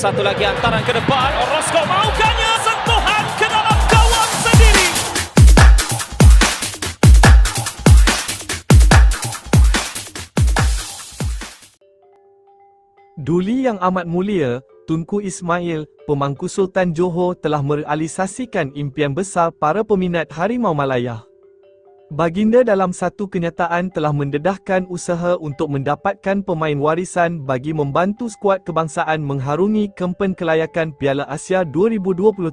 Satu lagi hantaran ke depan. Orozco maukahnya sentuhan ke dalam gawang sendiri. Duli yang amat mulia, Tunku Ismail, pemangku Sultan Johor telah merealisasikan impian besar para peminat Harimau Malaya. Baginda dalam satu kenyataan telah mendedahkan usaha untuk mendapatkan pemain warisan bagi membantu skuad kebangsaan mengharungi kempen kelayakan Piala Asia 2027.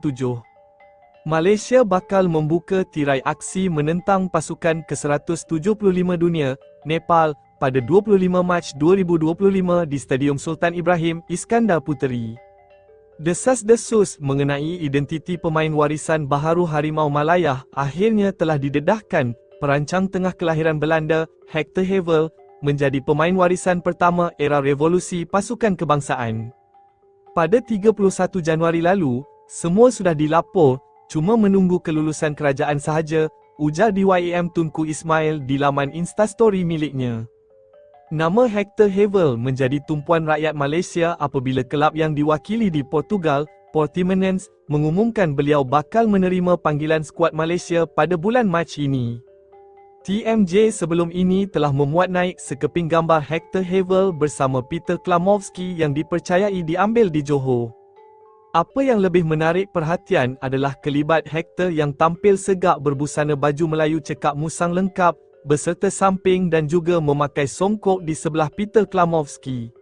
Malaysia bakal membuka tirai aksi menentang pasukan ke-175 dunia, Nepal, pada 25 Mac 2025 di Stadium Sultan Ibrahim, Iskandar Puteri. Desas-desus mengenai identiti pemain warisan baharu Harimau Malaya akhirnya telah didedahkan. Perancang tengah kelahiran Belanda, Hector Havel, menjadi pemain warisan pertama era revolusi pasukan kebangsaan. Pada 31 Januari lalu, semua sudah dilapor, cuma menunggu kelulusan kerajaan sahaja, ujar DYAM Tunku Ismail di laman Instastory miliknya. Nama Hector Havel menjadi tumpuan rakyat Malaysia apabila kelab yang diwakili di Portugal, Portimonense, mengumumkan beliau bakal menerima panggilan skuad Malaysia pada bulan Mac ini. TMJ sebelum ini telah memuat naik sekeping gambar Hector Havel bersama Peter Klamovski yang dipercayai diambil di Johor. Apa yang lebih menarik perhatian adalah kelibat Hector yang tampil segak berbusana baju Melayu cekak musang lengkap, beserta samping dan juga memakai songkok di sebelah Peter Klamovski.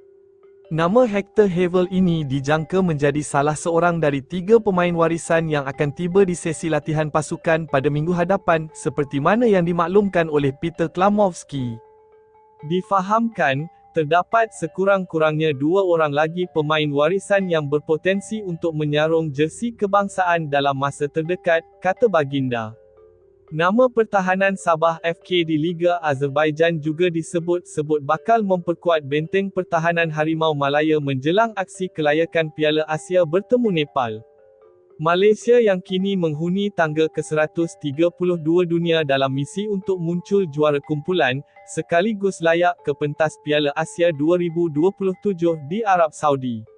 Nama Hector Havel ini dijangka menjadi salah seorang dari tiga pemain warisan yang akan tiba di sesi latihan pasukan pada minggu hadapan seperti mana yang dimaklumkan oleh Peter Klamovski. Difahamkan, terdapat sekurang-kurangnya dua orang lagi pemain warisan yang berpotensi untuk menyarung jersi kebangsaan dalam masa terdekat, kata Baginda. Nama pertahanan Sabah FK di Liga Azerbaijan juga disebut-sebut bakal memperkuat benteng pertahanan Harimau Malaya menjelang aksi kelayakan Piala Asia bertemu Nepal. Malaysia yang kini menghuni tangga ke-132 dunia dalam misi untuk muncul juara kumpulan, sekaligus layak ke pentas Piala Asia 2027 di Arab Saudi.